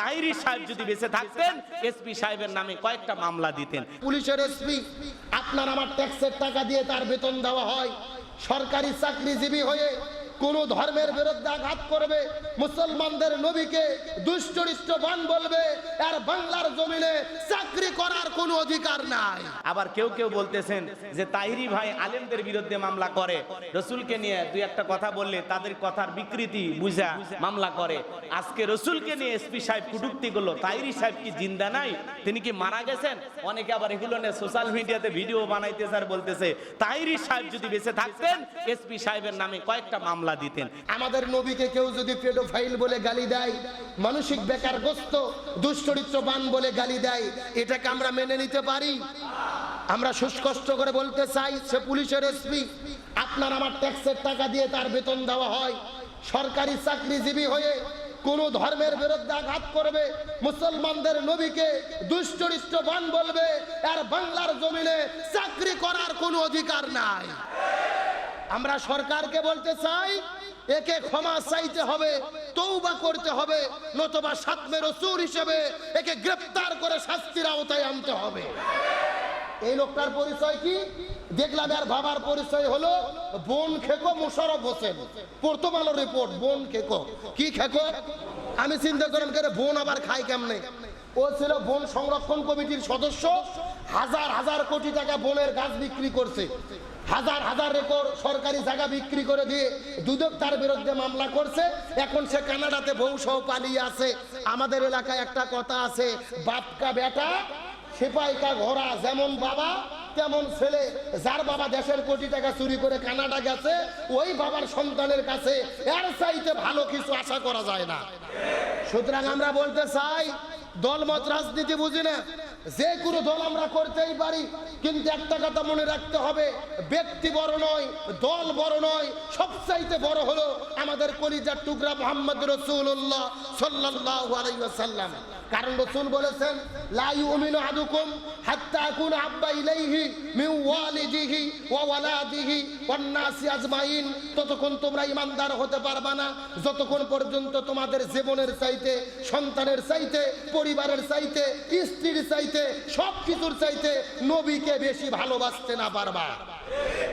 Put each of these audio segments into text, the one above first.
তাহিরি সাহেব যদি বেঁচে থাকতেন এসপি সাহেবের নামে কয়েকটা মামলা দিতেন। পুলিশের এসপি আপনার আমার ট্যাক্সের টাকা দিয়ে তার বেতন দেওয়া হয়। সরকারি চাকরিজীবী হয়ে কোন ধর্মের বিরুদ্ধে আঘাত করবে, মুসলমানদের নবীকে দুশ্চরিত্রবান বলবে, আর বাংলার জমিনে চাকরি করার কোনো অধিকার নাই। আবার কেউ কেউ বলতেছেন যে তাহিরি ভাই আলেমদের বিরুদ্ধে মামলা করে। রসুলকে নিয়ে দুই একটা কথা বললে তাদের কথার বিকৃতি বুঝা মামলা করে। আজকে রসুলকে নিয়ে এসপি সাহেব কুটুক্তি করল তাহিরি সাহেব কি জিন্দা নাই? তিনি কি মারা গেছেন? অনেকে আবার এগুলো নিয়ে সোশ্যাল মিডিয়াতে ভিডিও বানাইতেছে আর বলতেছে তাহিরি সাহেব যদি বেঁচে থাকতেন, এসপি সাহেবের নামে কয়েকটা মামলা দিতেন। আমাদের নবীকে কেউ যদি পেডোফাইল বলে গালি দেয়, মানসিক বেকারগ্রস্ত দুশ্চরিত্রবান বলে গালি দেয়, এটাকে আমরা মেনে নিতে পারি? আমরা সুস্পষ্ট করে বলতে চাই, সে পুলিশের এসপি আপনার আমার ট্যাক্সের টাকা দিয়ে তার বেতন দেওয়া হয়। সরকারি চাকরিজীবী হয়ে কোন ধর্মের বিরুদ্ধে আঘাত করবে, মুসলমানদের নবীকে দুশ্চরিত্রবান বলবে, আর বাংলার জমিনে চাকরি করার কোনো অধিকার নাই। আমরা সরকারকে বলতে চাই, একে ক্ষমা চাইতে হবে, তৌবা করতে হবে, নতুবা সাতমে রসুর হিসেবে একে গ্রেফতার করে শাস্তির আওতায় আনতে হবে। এই লোকটার পরিচয় কি? দেখলাম আর বাবার পরিচয় হলো বোন খেকো মুশারফ হোসেন। প্রথম আলো রিপোর্ট বোন খেকো। কি খেকো? আমি চিন্তা করলাম করে বোন আবার খায় কেমনে? ও ছিল বন সংরক্ষণ কমিটির সদস্য, হাজার হাজার কোটি টাকা বনের গাছ বিক্রি করছে। হাজার হাজার রেকর্ড সরকারি জায়গা বিক্রি করে দিয়ে দুদক তার বিরুদ্ধে মামলা করছে। এখন সে কানাডাতে বউ সহ পালিয়ে আছে। আমাদের এলাকায় একটা কথা আছে বাপকা বেটা সেপাইকা ঘোড়া, যেমন বাবা, তেমন ছেলে। যার বাবা দেশের কোটি টাকা চুরি করে কানাডা গেছে, ওই বাবার সন্তানের কাছে এর চাইতে ভালো কিছু আশা করা যায় না। সুতরাং আমরা বলতে চাই, দলমত রাজনীতি বুঝি না? যে কোনো দল আমরা করতেই পারি, কিন্তু একটা কথা মনে রাখতে হবে, ব্যক্তি বড় নয়, দল বড় নয়, সবচাইতে বড় হলো আমাদের কলিজার টুকরা মোহাম্মদ রসুল্লাহ সাল্লাহ আলাই ওয়াসাল্লাম। কারণ রসুল বলেছেন, লা ইউমিনু আহাদুকুম হাত্তা আকুনা আব্বা ইলাইহি মিন ওয়ালিদিহি ওয়া ওয়ালাদিহি ওয়ান নাসি আজমাইন। ততক্ষণ তোমরা ইমানদার হতে পারবা না। যতক্ষণ পর্যন্ত তোমাদের জীবনের চাইতে, সন্তানের চাইতে, পরিবারের চাইতে, স্ত্রীর চাইতে সব কিছুর চাইতে নবীকে বেশি ভালোবাসতে না পারবা।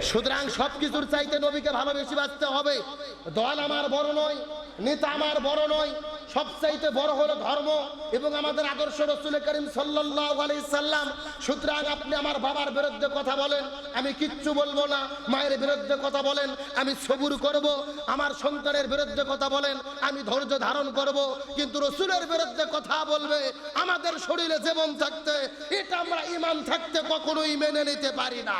সুতরাং সব কিছুর চাইতে নবীকে ভালোবেসে বাঁচতে হবে। দল আমার বড় নয় নেতা আমার বড় নয়, সবচাইতে বড় হলো ধর্ম এবং আমাদের আদর্শ রসুল করিম সাল্লাম। সুতরাং আপনি আমার বাবার বিরুদ্ধে কথা বলেন, আমি কিচ্ছু বলব না, মায়ের বিরুদ্ধে কথা বলেন, আমি সবুর করব, আমার সন্তানের বিরুদ্ধে কথা বলেন, আমি ধৈর্য ধারণ করব, কিন্তু রসুলের বিরুদ্ধে কথা বলবে, আমাদের শরীরে জীবন থাকতে, এটা আমরা ইমান থাকতে কখনোই মেনে নিতে পারি না।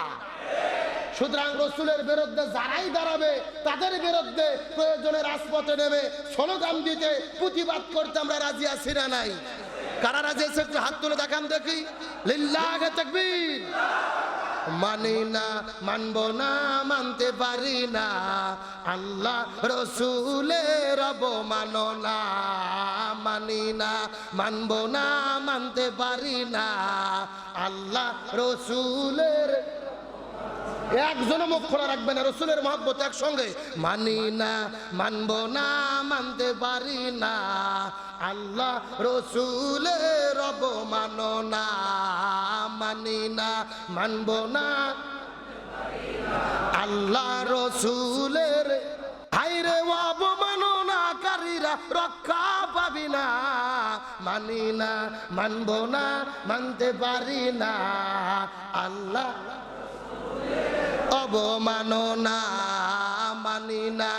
সুতরাং রসুলের বিরুদ্ধে যারাই দাঁড়াবে, তাদের বিরুদ্ধে প্রয়োজনে রাজপথে নেমে স্লোগান দিতে প্রতিবাদ করতে আমরা রাজি আছি না নাই। কারা রাজি আছে একটু হাত তুলে দেখান দেখি। লিল্লাহ মানি না, মানব না, মানতে পারি না। আল্লাহ রসুলের অবমাননা। মানি না, মানব না, মানতে পারি না। আল্লাহ রসুলের একজনও মুখ খোলা রাখবে না, রসুলের মহব্বত একসঙ্গে। মানি না, মানব না, মানতে পারি না। আল্লাহ রসুলের অবমাননা মানি না, মানব না। আল্লাহ রসুলের হাইরে অবমাননাকারীরা রক্ষা পাবি না। মানি না, মানব না, মানতে পারি না। আল্লাহ অবমাননা মানি না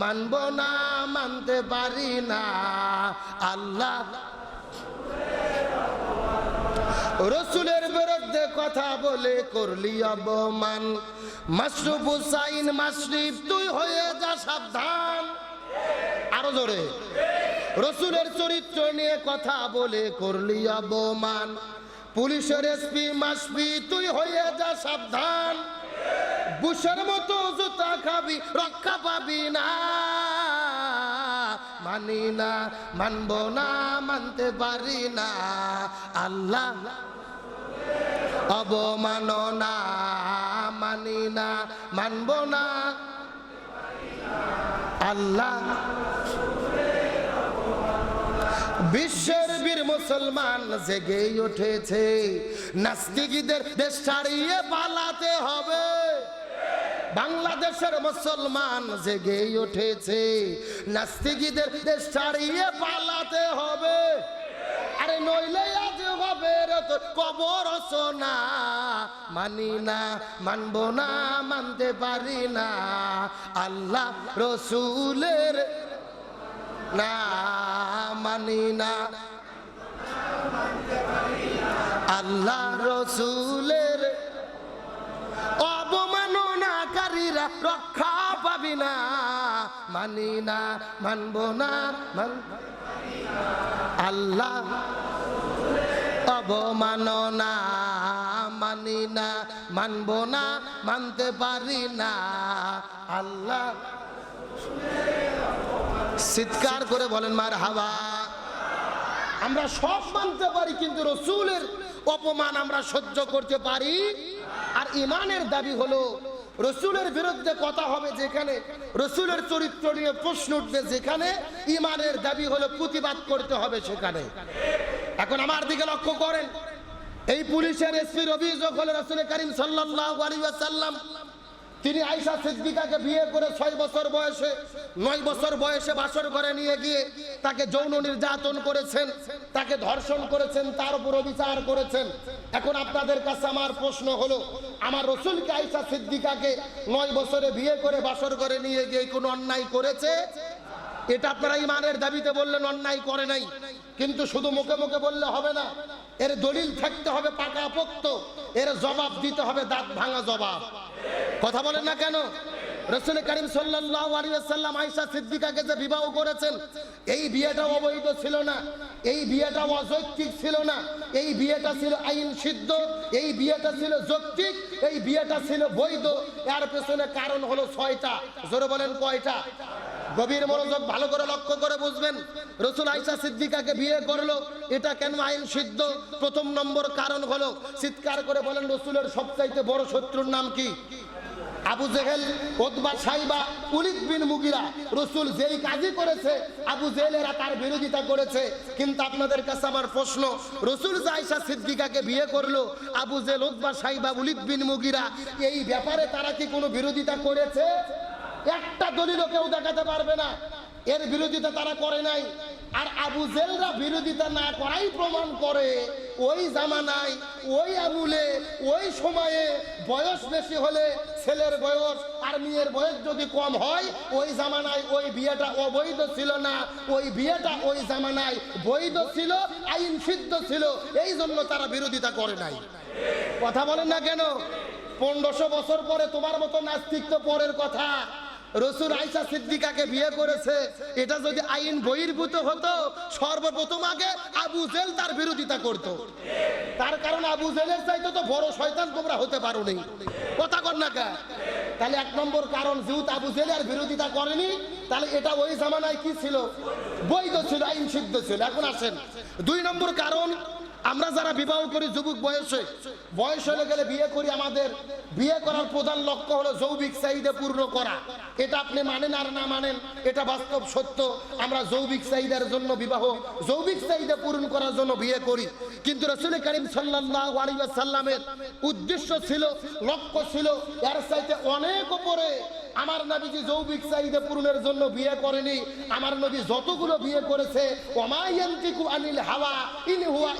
মানব না, মানতে পারি না। আল্লাহ রসুলের বিরুদ্ধে কথা বলে করলি অবমান মাসরুফ হুসাইন মাসরিফ তুই হয়ে যা সাবধান। আরও জোরে। রসুলের চরিত্র নিয়ে কথা বলে করলি অবমান পুলিশের এসপি মাসপি তুই হয়ে যা সাবধান। বুসের মতো জুতা খাবি, রক্ষা পাবি না। মানি না, মানব না, মানতে পারি না। আল্লাহ অবমাননা মানি না, মানব না। আল্লাহ বিশ্বের বীর মুসলমান জেগে উঠেছে। নাস্তিকদের দেশ ছাড়িয়ে পালাতে হবে। বাংলাদেশের মুসলমান জেগে উঠেছে। নাস্তিকদের দেশ ছাড়িয়ে পালাতে হবে। আরে নইলে আজ হবে কবর না মানি না, মানবো না, মানতে পারি না। আল্লাহ রসুলের না, মানি না। আল্লাহ রসুলের রক্ষা পাবি না। মানি না, মানবো না আল্লাহ অবমাননা মানি না, মানবো না, মানতে পারি না। আল্লাহ চিৎকার করে বলেন মার হাওয়া আমরা সব মানতে পারি, কিন্তু রসুলের অপমান আমরা সহ্য করতে পারি। আর ইমানের দাবি হলো রসুলের বিরুদ্ধে কথা হবে যেখানে রসুলের চরিত্র নিয়ে প্রশ্ন উঠবে যেখানে ইমানের দাবি হলো প্রতিবাদ করতে হবে সেখানে। এখন আমার দিকে লক্ষ্য করেন। এই পুলিশের এসপির অভিযোগ হলো রসুল করিম সাল্লাহ আলী ওয়াসাল্লাম তিনি আয়সা সিদ্দিকাকে বিয়ে করে ছয় বছর বয়সে, নয় বছর বয়সে বাসর করে নিয়ে গিয়ে তাকে যৌন নির্যাতন করেছেন, তাকে ধর্ষণ করেছেন, তার উপর বিচার করেছেন। এখন আপনাদের কাছে আমার প্রশ্ন হলো, আমার রসুলকে আয়সা সিদ্দিকাকে নয় বছরে বিয়ে করে বাসর করে নিয়ে গিয়ে কোনো অন্যায় করেছে? এটা আপনারা ইমানের দাবিতে বললেন, অন্যায় করে নাই। কিন্তু শুধু মুখে মুখে বললে হবে না। এর দলিল থাকতে হবে পাকা পোক্ত। এর জবাব দিতে হবে দাঁত ভাঙা জবাব। কথা বলেন না কেন? রসুল করিম আলাইহি ওয়াসাল্লাম সিদ্দিকাকে যে বিবাহ করেছেন, এই বিয়েটা অবৈধ ছিল না, এই বিয়েটা অযৌক্তিক ছিল না, এই বিয়েটা ছিল আইন সিদ্ধ, এই বিয়েটা ছিল যৌক্তিক, এই বিয়েটা ছিল বৈধ। এর পেছনে কারণ হলো ছয়টা। জোরে বলেন কয়টা? গভীর মনোযোগ ভালো করে লক্ষ্য করে বুঝবেন। রসুল আইসা সিদ্দিকাকে বিয়ে করল। এটা কেন আইন সিদ্ধ? প্রথম নম্বর কারণ হলো, চিৎকার করে বলেন, রসুলের সবচাইতে বড় শত্রুর নাম কি? আবু জেহেল, ওতবা, সাইবা, উলিদ বিন মুগিরা। রসুল যেই কাজই করেছে, আবু জেহেলেরা তার বিরোধিতা করেছে। কিন্তু আপনাদের কাছে আমার প্রশ্ন, রসুল জাইসা সিদ্দিকাকে বিয়ে করল, আবু জেল ওতবা, সাইবা, উলিদ বিন মুগিরা, এই ব্যাপারে তারা কি কোনো বিরোধিতা করেছে? একটা দলিলও কেউ দেখাতে পারবে না। এর বিরোধিতা তারা করে নাই। আর আবু জেলরা বিরোধিতা না করাই প্রমাণ করে, ওই জামানায়, ওই আমুলে ওই সময়ে বয়স বেশি হলে ছেলের বয়স আর মেয়ের বয়স যদি কম হয়, ওই জামানায় ওই বিয়েটা অবৈধ ছিল না। ওই বিয়েটা ওই জামানায় বৈধ ছিল, আইন সিদ্ধ ছিল। এই জন্য তারা বিরোধিতা করে নাই। কথা বলেন না কেন? পনেরোশো বছর পরে তোমার মতো নাস্তিক তো পরের কথা। রসুল আইসা সিদ্দিকাকে বিয়ে করেছে। এটা যদি আইন বহির্ভূত হতো, সর্বপ্রথম আগে আবু জেল তার বিরোধিতা করত। তার কারণ আবু জেলের চাইতে তো বড় শয়তান তোমরা হতে পারো নি। কথা কর না কা? তাহলে এক নম্বর কারণ, যেহেতু আবু জেল আর বিরোধিতা করেনি, তাহলে এটা ওই জামানায় কি ছিল? বৈধ ছিল আইন সিদ্ধ ছিল। এখন আসেন। দুই নম্বর কারণ আমরা যারা বিবাহ করি, যুবক বয়সে বয়স হলে গেলে বিয়ে করি, আমাদের বিয়ে করার প্রধান লক্ষ্য হলো যৌবিক চাহিদা পূর্ণ করা। এটা আপনি মানেন আর না মানেন, এটা বাস্তব সত্য। আমরা যৌবিক চাহিদার জন্য বিবাহ, যৌবিক চাহিদা পূরণ করার জন্য বিয়ে করি। কিন্তু রসুল করিম সাল্লাল্লাহু আলাইহি ওয়াসাল্লামের উদ্দেশ্য ছিল, লক্ষ্য ছিল, এর চাইতে অনেক উপরে আমার নবীজি যৌবিক চাহিদা পূরণের জন্য বিয়ে করেনি। আমার নবী যতগুলো বিয়ে করেছে ওমায়ান্তিকু আনিল হাওয়া, ইন হুয়া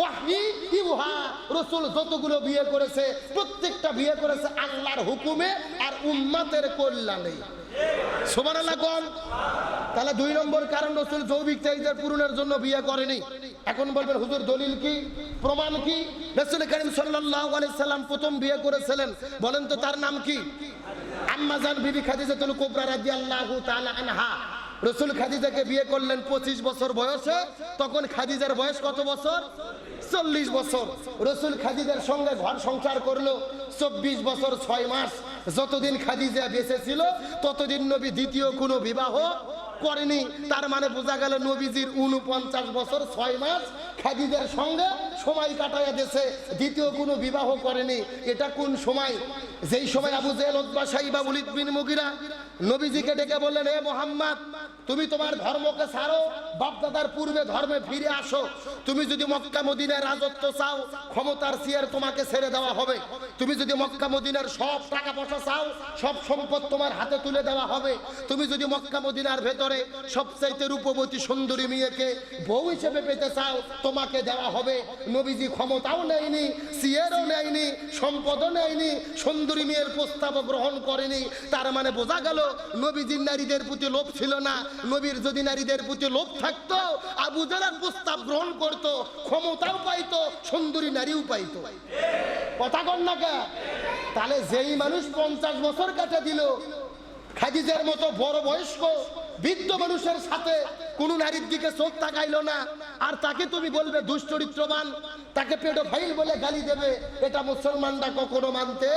ওয়াহি ইউহা। রাসূল যতগুলো বিয়ে করেছে, প্রত্যেকটা বিয়ে করেছে আল্লাহর হুকুমে আর উম্মতের কল্যাণে। সুবহানাল্লাহ কোন তাহলে দুই নম্বর কারণ রসুল যৌবিক চাহিদা পূরণের জন্য বিয়ে করেনি। এখন বলবেন, হুজুর, দলিল কি? প্রমাণ কি? রসুল করিম সাল্লাম প্রথম বিয়ে করেছিলেন। বলেন তো তার নাম কি? আম্মাজান বিবি খাদিজাতুল কুবরা রাদিয়াল্লাহু তাআলা আনহা। রসুল খাদিজাকে বিয়ে করলেন পঁচিশ বছর বয়সে। তখন খাদিজার বয়স কত বছর? চল্লিশ বছর। রসুল খাদিজার সঙ্গে ঘর সংসার করল চব্বিশ বছর ছয় মাস। যতদিন খাদিজা বেঁচে ছিল, ততদিন নবী দ্বিতীয় কোনো বিবাহ করেনি। তার মানে বোঝা গেল নবীজির উনপঞ্চাশ বছর ছয় মাস খাদিজার সঙ্গে সময় কাটাইয়া দেশে দ্বিতীয় কোনো বিবাহ করেনি। এটা কোন সময়? যেই সময় আবু জেল ওতবা সাইবা উলিদ বিন মুগিরা নবীজিকে ডেকে বললেন, এ মোহাম্মদ তুমি তোমার ধর্মকে ছাড়ো, বাপদাদার পূর্বে ধর্মে ফিরে আসো। তুমি যদি মক্কা মদিনার রাজত্ব চাও, ক্ষমতার সিয়ার তোমাকে ছেড়ে দেওয়া হবে। তুমি যদি মক্কা, মদিনার সব টাকা পয়সা চাও, সব সম্পদ তোমার হাতে তুলে দেওয়া হবে। তুমি যদি মক্কা, মদিনার ভেতরে সবচাইতে রূপবতী সুন্দরী মেয়েকে বউ হিসেবে পেতে চাও, তোমাকে দেওয়া হবে। নবীজি ক্ষমতাও নেয়নি, সিয়ারও নেয়নি, সম্পদও নেয়নি, সুন্দরী মেয়ের প্রস্তাবও গ্রহণ করেনি। তার মানে বোঝা গেল, নবীজির নারীদের প্রতি লোভ ছিল না। নবীর যদি নারীদের প্রতি লোভ থাকতো, আবু জালাল প্রস্তাব গ্রহণ করতো, ক্ষমতাও পাইতো, সুন্দরী নারীও পাইতো কথা কন না কে? তাহলে যেই মানুষ পঞ্চাশ বছর কাটে দিল, খাদিজের মতো বড় বয়স্ক, বৃদ্ধ মানুষের সাথে কোন নারীর দিকে চোখ তাকাইলো না, আর তাকে তুমি বলবে দুশ্চরিত্রবান তাকে পেডোফাইল বলে গালি দেবে, এটা মুসলমানরা কখনো মানতে